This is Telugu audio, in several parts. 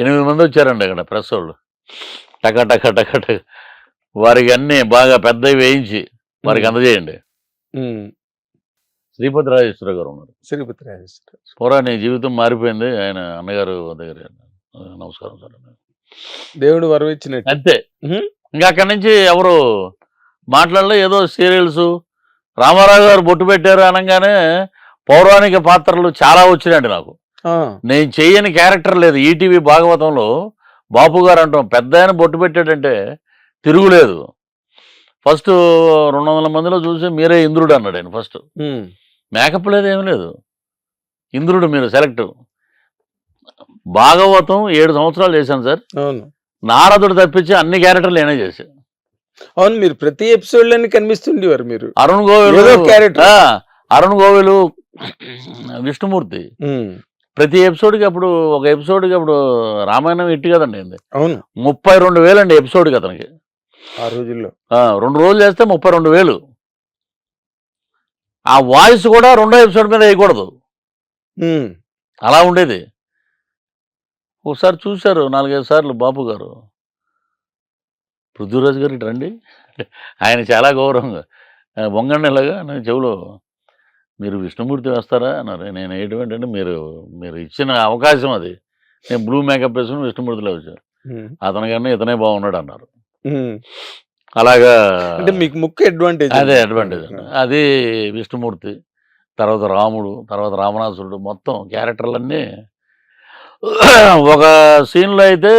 ఎనిమిది మంది వచ్చారండి అక్కడ ప్రెస్ వాళ్ళు టక టక టక టక. వారికి అన్ని బాగా పెద్దవి వేయించి వారికి అందజేయండి. శ్రీపతి రాజేశ్వర గారు ఉన్నారు. శ్రీపతి రాజేశ్వర పోరా నీ జీవితం మారిపోయింది. ఆయన అన్నగారు దగ్గర నమస్కారం సార్. దేవుడు వరం ఇచ్చినట్టు అంతే. ఇంకా అక్కడి నుంచి ఎవరు మాట్లాడలే ఏదో సీరియల్స్. రామారావు గారు బొట్టు పెట్టారు అనగానే పౌరాణిక పాత్రలు చాలా వచ్చినాయండి నాకు. నేను చెయ్యని క్యారెక్టర్ లేదు. ఈటీవీ భాగవతంలో బాపు గారు అంటాం పెద్ద ఆయన బొట్టు పెట్టాడంటే తిరుగులేదు. ఫస్ట్ రెండు వందల మందిలో చూసి మీరే ఇంద్రుడు అన్నాడు ఆయన ఫస్ట్. మేకప్ లేదు ఏమీ లేదు. ఇంద్రుడు మీరు సెలెక్ట్. భాగవతం ఏడు సంవత్సరాలు చేశాను సార్. నారదుడు తప్పించి అన్ని క్యారెక్టర్లు నేనే చేశాను అవును మీరు ప్రతి ఎపిసోడ్లోని కనిపిస్తుండేవారు మీరు. అరుణ్ గోవిల్ character. అరుణ్ గోవిలు విష్ణుమూర్తి. ప్రతి ఎపిసోడ్కి అప్పుడు ఒక ఎపిసోడ్కి అప్పుడు రామాయణం ఇట్టి కదండి అవును. ముప్పై రెండు వేలు అండి ఎపిసోడ్కి అతనికి. ఆ రోజుల్లో. రెండు రోజులు చేస్తే ముప్పై రెండు వేలు. ఆ వాయిస్ కూడా రెండో ఎపిసోడ్ మీద వేయకూడదు. అలా ఉండేది. ఒకసారి చూశారు నాలుగైదు సార్లు బాపు గారు. పృథ్వీరాజ్ గారు ఇటు రండి. ఆయన చాలా గౌరవంగా. "ఆ, వంగండి ఇలాగా నేను చెవులో మీరు విష్ణుమూర్తి వేస్తారా అన్నారు. నేను ఏంటంటే మీరు మీరు ఇచ్చిన అవకాశం అది. నేను బ్లూ మేకప్ వేసుకుని విష్ణుమూర్తిలో వచ్చాను. ఉమ్. అతనికన్నా ఇతనే బాగున్నాడు అన్నారు. అలాగా అంటే మీకు ముఖ్య అడ్వాంటేజ్ అదే అడ్వాంటేజ్ అండి. అది విష్ణుమూర్తి తర్వాత రాముడు తర్వాత రామనాథుడు మొత్తం క్యారెక్టర్లన్నీ ఒక సీన్లో అయితే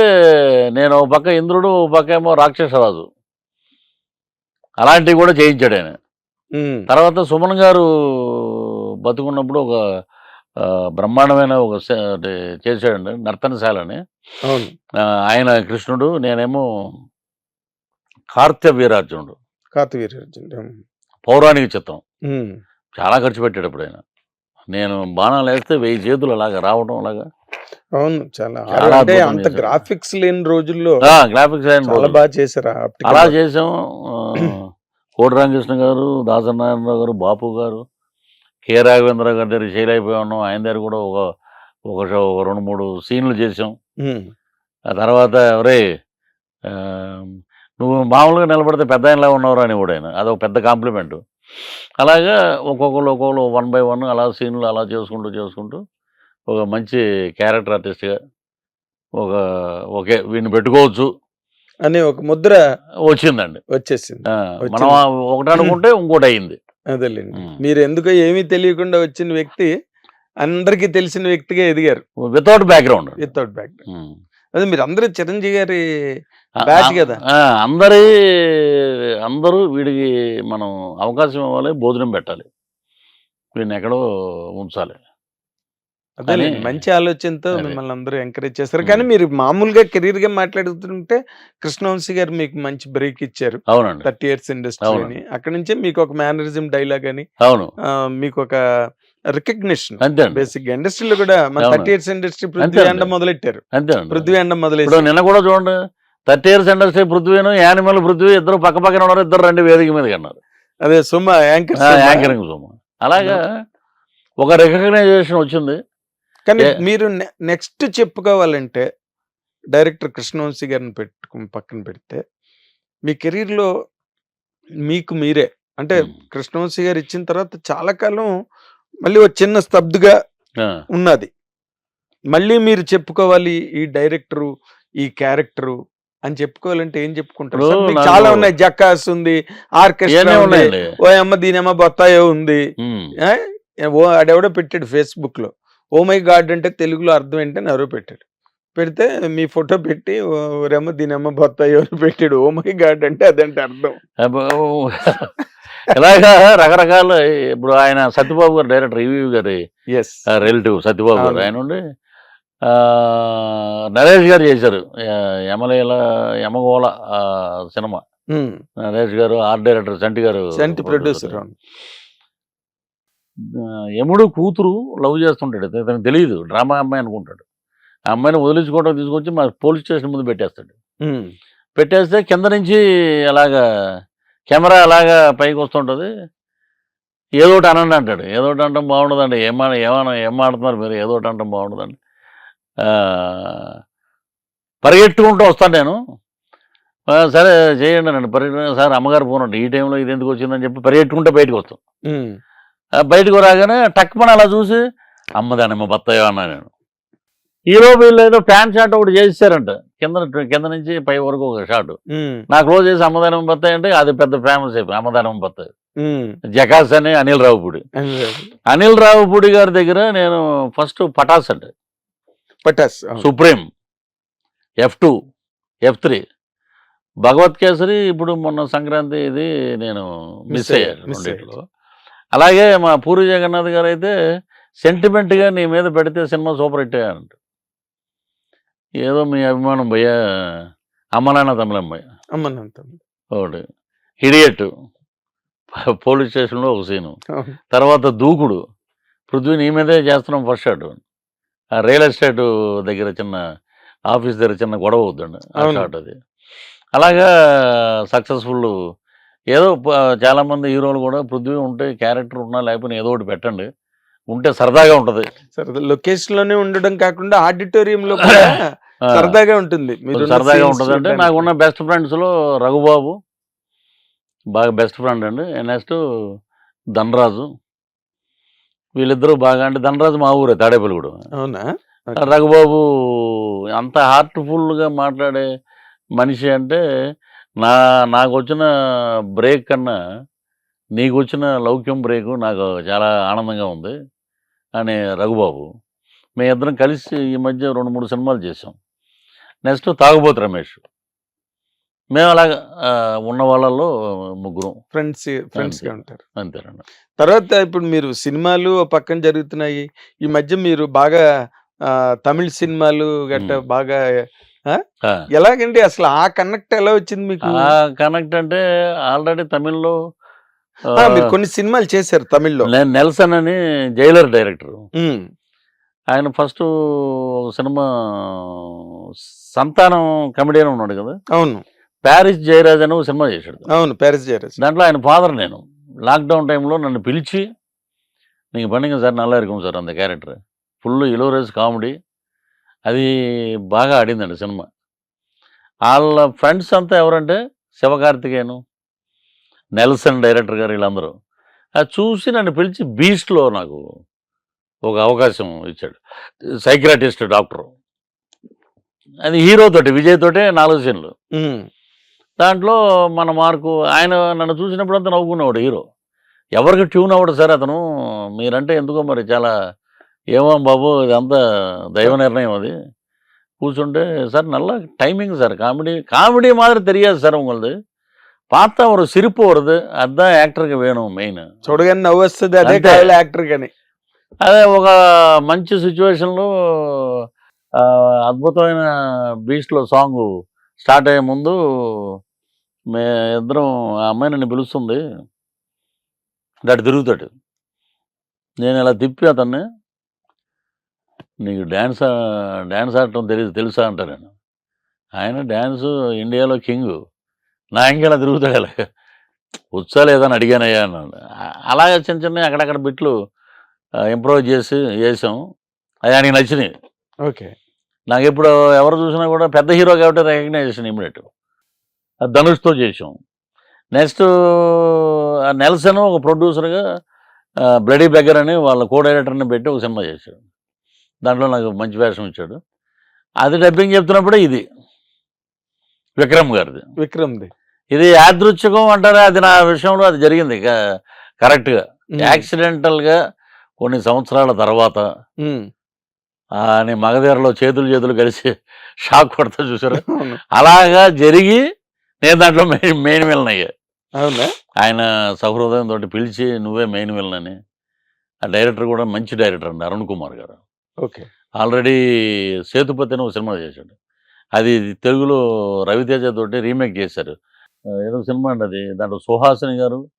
నేను ఒక పక్క ఇంద్రుడు ఒక పక్క ఏమో రాక్షసరాజు. అలాంటివి కూడా చేయించాడు ఆయన. తర్వాత సుమన్ గారు బతుకున్నప్పుడు ఒక బ్రహ్మాండమైన ఒక చేశాడండి నర్తనశాలని. అవును. ఆ, ఆయన కృష్ణుడు నేనేమో కార్త్య వీరార్జునుడు కాతవీర్యార్జునుడు పౌరాణిక చిత్రం. చాలా ఖర్చు పెట్టాడు అప్పుడు ఆయన. నేను బాణాలు వేస్తే వెయ్యి చేతులు అలాగా రావడం అలాగా. అవును చాలా అంటే అంత. గ్రాఫిక్స్ లేని రోజుల్లో గ్రాఫిక్స్. బాగా చేశారు అలా. చేసాం కోటి రామకృష్ణ గారు దాసనారాయణరావు గారు బాపు గారు కె. రాఘవేంద్ర గారి దగ్గర చేయలేకపోయి ఉన్నాం. ఆయన దగ్గర కూడా ఒక ఒక రెండు మూడు సీన్లు చేసాం. ఆ తర్వాత ఆ, నువ్వు మామూలుగా నిలబడితే పెద్ద ఆయనలా ఉన్నవరా అని కూడా ఆయన. అదొక పెద్ద కాంప్లిమెంట్ అలాగా ఒక్కొక్కరు ఒక్కొక్కరు వన్ బై వన్ అలా సీన్లు అలా చేసుకుంటూ చేసుకుంటూ ఒక మంచి క్యారెక్టర్ ఆర్టిస్ట్గా ఒక ఓకే వీడిని పెట్టుకోవచ్చు. అనే ఒక ముద్ర వచ్చిందండి. వచ్చేసింది. మనం ఒకటి అనుకుంటే ఇంకోటి అయింది. అదేలేండి. మీరు ఎందుకో ఏమీ తెలియకుండా వచ్చిన వ్యక్తి అందరికీ తెలిసిన వ్యక్తిగా ఎదిగారు. వితౌట్ బ్యాక్గ్రౌండ్ వితౌట్ బ్యాక్ అదే మీరు అందరూ చిరంజీవి గారి బ్యాచ్ కదా. కదా అందరి అందరూ వీడికి మనం అవకాశం ఇవ్వాలి భోజనం పెట్టాలి. వీడిని ఎక్కడో ఉంచాలి. అదే మంచి ఆలోచనతో. మిమ్మల్ని అందరూ ఎంకరేజ్ చేస్తారు. కానీ మీరు మామూలుగా కెరీర్గా మాట్లాడుతుంటే కృష్ణవంశీ గారు మీకు మంచి బ్రేక్ ఇచ్చారు. అవునండి. థర్టీ ఇయర్స్ ఇండస్ట్రీ అక్కడ నుంచే మీకు ఒక మేనరిజం డైలాగ్ అని అవును. మీకు ఒక రికగ్నిషన్ బేసిక్గా ఇండస్ట్రీలో కూడా మన. థర్టీ ఇయర్స్ ఇండస్ట్రీ పృథ్వీ అండ. మొదలెట్టారు. పృథ్వీ అండ మొదలెట్టారు నిన్న కూడా చూడండి థర్టీ ఇయర్స్ ఇండస్ట్రీ పృథ్వీను యానిమల్ పృథ్వీ ఇద్దరు పక్క పక్కన ఉన్నారు ఇద్దరు రెండు వేదిక మీద అన్నారు. అదే సుమ యాంకర్ యాంకరింగ్ సోమ. అలాగా ఒక రికగ్నైజేషన్ వచ్చింది. కానీ మీరు నెక్స్ట్ చెప్పుకోవాలంటే డైరెక్టర్ కృష్ణవంశీ గారిని పెట్టుకు పక్కన పెడితే మీ కెరీర్లో మీకు మీరే. అంటే ఉమ్. కృష్ణవంశీ గారు ఇచ్చిన తర్వాత చాలా కాలం మళ్ళీ ఒక చిన్న స్తబ్దుగా ఉన్నది. మళ్ళీ మీరు చెప్పుకోవాలి ఈ డైరెక్టరు ఈ క్యారెక్టరు అని చెప్పుకోవాలంటే ఏం చెప్పుకుంటారు? చాలా ఉన్నాయి. జక్కాస్ ఉంది ఆర్కెస్ట్రా ఉన్నాయండి? ఓ అమ్మ దీనమ్మ బొత్తాయో ఉంది. ఏ? ఓ ఆడెవడో పెట్టాడు ఫేస్బుక్లో ఓ మై గాడ్ అంటే తెలుగులో అర్థం ఏంటని ఎవరో పెట్టాడు. పెడితే మీ ఫోటో పెట్టి ఓరేమో దీనమ్మ బొత్తాయో అని పెట్టాడు. ఓ మై గాడ్ అంటే అదంటే అర్థం. ఇలాగా రకరకాల ఇప్పుడు ఆయన సత్యబాబు గారు డైరెక్టర్ ఈవీ గారి ఎస్ రిలేటివ్ సత్యబాబు గారు. ఆయన ఉండి నరేష్ గారు చేశారు. ఆ, యమలీల యమగోళ సినిమా. నరేష్ గారు ఆర్ట్ డైరెక్టర్ సంటి గారు సంటి ప్రొడ్యూసర్ యముడు కూతురు లవ్ చేస్తుంటాడు. ఇతనికి తెలియదు డ్రామా అమ్మాయి అనుకుంటాడు. ఆ అమ్మాయిని వదిలించుకోవడం తీసుకొచ్చి మా పోలీస్ స్టేషన్ ముందు పెట్టేస్తాడు. పెట్టేస్తే కింద నుంచి అలాగా కెమెరా అలాగా పైకి వస్తుంటుంది ఏదో ఒకటి అనండి అంటాడు. ఏదో ఒకటి అంటాం బాగుండదండి. ఏమన్నా ఏమన్నా ఏం ఆడుతున్నారు మీరు? ఏదో ఒకటి అంటాం బాగుండదండి. పరిగెట్టుకుంటూ వస్తాను నేను. సరే చేయండి నన్ను పరిగెట్టు సార్ అమ్మగారు ఫోన్ ఉంటుంది ఈ టైంలో ఇది ఎందుకు వచ్చిందని చెప్పి పరిగెట్టుకుంటే బయటకు వస్తాం. బయటకు రాగానే టక్మని అలా చూసి అమ్మదానమ్మ బత్తాయో అన్నా నేను. హీరో వీళ్ళు ఏదో ప్యాంట్ షాట్ ఒకటి చేశారంట కింద కింద నుంచి పై వరకు ఒక షాట్ ఉమ్. నా క్లోజ్ చేసి అమ్మదానం బత్తాయి అంటే అది పెద్ద ఫేమస్ అయిపోయింది. అమ్మదానం బత్తాయి. జకాస్ అని అనిల్ రావుపూడి. అనిల్ రావుపూడి. గారి దగ్గర నేను ఫస్ట్ పటాస్ అంటే Pataas. Supreme F two F three. Bhagavanth Kesari ఇప్పుడు మొన్న సంక్రాంతి ఇది నేను మిస్ అయ్యాను రెండిట్లో. అలాగే మా పూరి జగన్నాథ్ గారు అయితే సెంటిమెంట్గా నీ మీద పెడితే సినిమా సూపర్ హిట్ అయ్యానంట ఏదో మీ అభిమానం భయ్య అమ్మనాన్న తమిళమ్మాయి అమ్మనంత ఒకటి. హిడియట్ పోలీస్ స్టేషన్లో ఒక సీను. తర్వాత దూకుడు. పృథ్వీ నీ మీదే చేస్తున్నాం ఫస్ట్ షాట్. ఆ రియల్ ఎస్టేట్ దగ్గర చిన్న ఆఫీస్ దగ్గర చిన్న గొడవ అవుతుందండి ఆ. షాట్ అది. అలాగా సక్సెస్ఫుల్ ఏదో ప- చాలా మంది హీరోలు కూడా పృథ్వీ ఉంటే క్యారెక్టర్ ఉన్నా లేకపోతే ఏదో ఒకటి పెట్టండి. ఉంటే సరదాగా ఉంటుంది. సరదా లొకేషన్లోనే ఉండడం కాకుండా ఆడిటోరియం లో కూడా ఆ, సరదాగా ఉంటుంది. సరదాగా ఉంటుంది అంటే నాకున్న బెస్ట్ ఫ్రెండ్స్లో రఘుబాబు. బాగా బెస్ట్ ఫ్రెండ్ అండి. నెక్స్ట్ ధనరాజు. వీళ్ళిద్దరూ బాగా అంటే ధనరాజు మా ఊరే తాడేపల్లిగూడు. అవునా? రఘుబాబు అంత హార్ట్ఫుల్గా మాట్లాడే మనిషి అంటే నా నాకు వచ్చిన బ్రేక్ కన్నా నీకు వచ్చిన లౌక్యం బ్రేక్ నాకు చాలా ఆనందంగా ఉంది అని రఘుబాబు మేము ఇద్దరం కలిసి ఈ మధ్య రెండు మూడు సినిమాలు చేసాం నెక్స్ట్ తాగుబోతు రమేష్ మేము అలాగ ఆ, ఉన్న వాళ్ళల్లో ముగ్గురం ఫ్రెండ్స్ ఫ్రెండ్స్గా అంతే. ఉంటారు అంతేనండి తర్వాత ఇప్పుడు మీరు సినిమాలు పక్కన జరుగుతున్నాయి ఈ మధ్య మీరు బాగా తమిళ సినిమాలు గట్ట. బాగా. ఎలాగండి అసలు ఆ కనెక్ట్ ఎలా వచ్చింది మీకు ఆ కనెక్ట్ అంటే ఆల్రెడీ తమిళ్లో ఆ, ఆ, మీరు కొన్ని సినిమాలు చేశారు తమిళ్లో నేను నెల్సన్ అని జైలర్ డైరెక్టర్ ఉమ్, ఆయన ఫస్ట్ సినిమా సంతానం కమెడియన్ ఉన్నాడు కదా అవును ప్యారిస్ జయరాజ్ అని ఒక సినిమా చేశాడు అవును ప్యారిస్ జయరాజ్ దాంట్లో ఆయన ఫాదర్ నేను లాక్డౌన్ టైంలో నన్ను పిలిచి నీకు పండుగ సార్ நல்லா இருக்கும் సార్ అంత క్యారెక్టర్ ఫుల్ ఇలోరేజ్ కామెడీ అది బాగా ఆడిందండి సినిమా. వాళ్ళ ఫ్రెండ్స్ అంతా ఎవరంటే శివకార్తికేయను నెల్సన్ డైరెక్టర్ గారు వీళ్ళందరూ. అది చూసి నన్ను పిలిచి బీస్ట్లో నాకు ఒక అవకాశం ఇచ్చాడు. Psychiatrist doctor. అది హీరో తోటి విజయ్ తోటే నాలుగు సీన్లు. దాంట్లో మన మార్కు ఆయన నన్ను చూసినప్పుడంతా నవ్వుకునేవాడు హీరో. ఎవరికి ట్యూన్ అవ్వడు సార్ అతను. మీరంటే ఎందుకో మరి చాలా ఏమో బాబు ఇదంతా దైవ నిర్ణయం అది. కూర్చుంటే సార్ నల్ల టైమింగ్ సార్ కామెడీ కామెడీ మాదిరి తెలియదు సార్ உங்களது பார்த்தா ఒక சிரிப்பு வருது அதுதான் యాక్టర్కి వేణం మెయిన్. చూడగానే నవ్వు వస్తుంది అదే యాక్టర్కి అదే ఒక మంచి సిచ్యువేషన్లో అద్భుతమైన బీచ్లో సాంగ్ స్టార్ట్ అయ్యే ముందు మే ఇద్దరం ఆ అమ్మాయి నన్ను పిలుస్తుంది. దాటి తిరుగుతాడు. నేను ఇలా తిప్పి అతన్ని నీకు డ్యాన్స్ డ్యాన్స్ ఆడటం తెలియదు తెలుసా అంటా నేను ఆయన డ్యాన్స్ ఇండియాలో కింగ్. నా ఇంకెలా తిరుగుతాడు అలా వచ్చా లేదని అడిగానయ్యా అన్నాడు. అలాగే చిన్న చిన్న అక్కడక్కడ బిట్లు ఇంప్రూవ్ చేసి చేసాం అది ఆయనకి నచ్చినాయి ఓకే. నాకు ఇప్పుడు ఎవరు చూసినా కూడా పెద్ద హీరో కాబట్టి రికగ్నైజేషన్ ఇమ్మీడియట్. ధనుష్తో చేసాం. నెక్స్ట్ నెల్సన్ ఒక ప్రొడ్యూసర్గా బ్లడీ బెగ్గర్ అని వాళ్ళ కో డైరెక్టర్ని పెట్టి ఒక సినిమా చేశాడు. దాంట్లో నాకు మంచి వేషం ఇచ్చాడు. అది డబ్బింగ్ చెప్తున్నప్పుడే ఇది. విక్రమ్ గారిది. విక్రమ్ది. ఇది యాదృచ్ఛికం అంటారా? అది నా విషయంలో అది జరిగింది. కరెక్ట్గా యాక్సిడెంటల్గా కొన్ని సంవత్సరాల తర్వాత ఉమ్, ఆ నీ మగధీరలో చేతులు చేతులు కలిసి షాక్ కొడతా చూసారు. అలాగా జరిగి నేను దాంట్లో మెయిన్ మెయిన్ విలన్ అయ్యా. అవునా? ఆయన సహృదయం తోటి పిలిచి నువ్వే మెయిన్ విలన్ అని. ఆ డైరెక్టర్ కూడా మంచి డైరెక్టర్ అండి అరుణ్ కుమార్ గారు. ఓకే. ఆల్రెడీ సేతుపతి అని ఒక సినిమా చేశాడు. అది తెలుగులో రవితేజ తోటి రీమేక్ చేశారు. ఏదో సినిమా అండి అది. దాంట్లో సుహాసిని గారు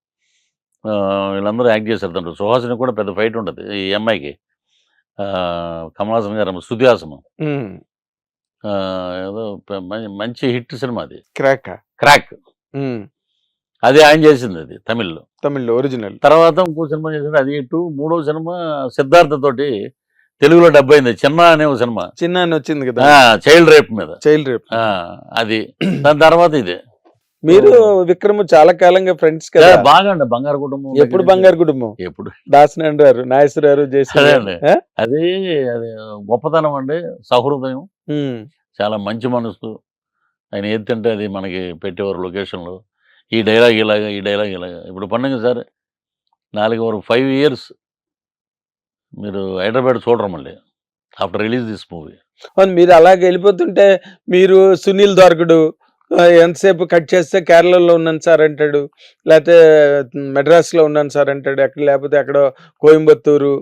వీళ్ళందరూ యాక్ట్ చేశారు దాంట్లో. సుహాసిని కూడా పెద్ద ఫైట్ ఉంటుంది ఈ అమ్మాయికి. ఆ, కమల్ హాసన్ గారు ఆ, ఏదో మంచి హిట్ సినిమా అది. క్రాక్? క్రాక్. అది ఆయన చేసింది అది తమిళ్ళో. తమిళ్ళో ఒరిజినల్. తర్వాత ఇంకో సినిమా చేసింది అది హిట్ మూడో సినిమా సిద్ధార్థ తోటి తెలుగులో డబ్బు అయింది చిన్న అనే ఒక సినిమా. చిన్న అని వచ్చింది కదా. చైల్డ్ రేప్ మీద. Child rape. ఆ, అది. దాని తర్వాత ఇది. మీరు విక్రమ్ చాలా కాలంగా ఫ్రెండ్స్ కదా. బాగా అండి. బంగారు కుటుంబం ఎప్పుడు బంగారు కుటుంబం? ఎప్పుడు? దాసనారాయణ గారు అదే జయశ్రీ అండి. అది అది గొప్పతనం అండి. సహృదయం. చాలా మంచి మనసు. ఆయన ఏది తింటే అది మనకి పెట్టేవారు లొకేషన్లో. ఈ డైలాగ్ ఇలాగా ఈ డైలాగ్ ఇలాగా. ఇప్పుడు పండుగ సార్ నాలుగు వరకు ఫైవ్ ఇయర్స్ మీరు హైదరాబాద్ చూడరు మళ్ళీ ఆఫ్టర్ రిలీజ్ దిస్ మూవీ. మీరు అలాగే వెళ్ళిపోతుంటే మీరు సునీల్ దొరకడు ఎంతసేపు కట్ చేస్తే కేరళలో ఉన్నాను సార్ అంటాడు లేకపోతే మెడ్రాస్లో ఉన్నాను సార్ అంటాడు అక్కడ లేకపోతే అక్కడ కోయంబత్తూరు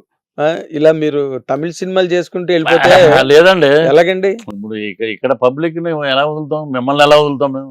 ఇలా మీరు తమిళ సినిమాలు చేసుకుంటూ వెళ్ళిపోతే లేదండి. ఎలాగండి? ఇప్పుడు ఇక్కడ పబ్లిక్ని ఎలా వదులుతాం? మిమ్మల్ని ఎలా వదులుతాం మేము?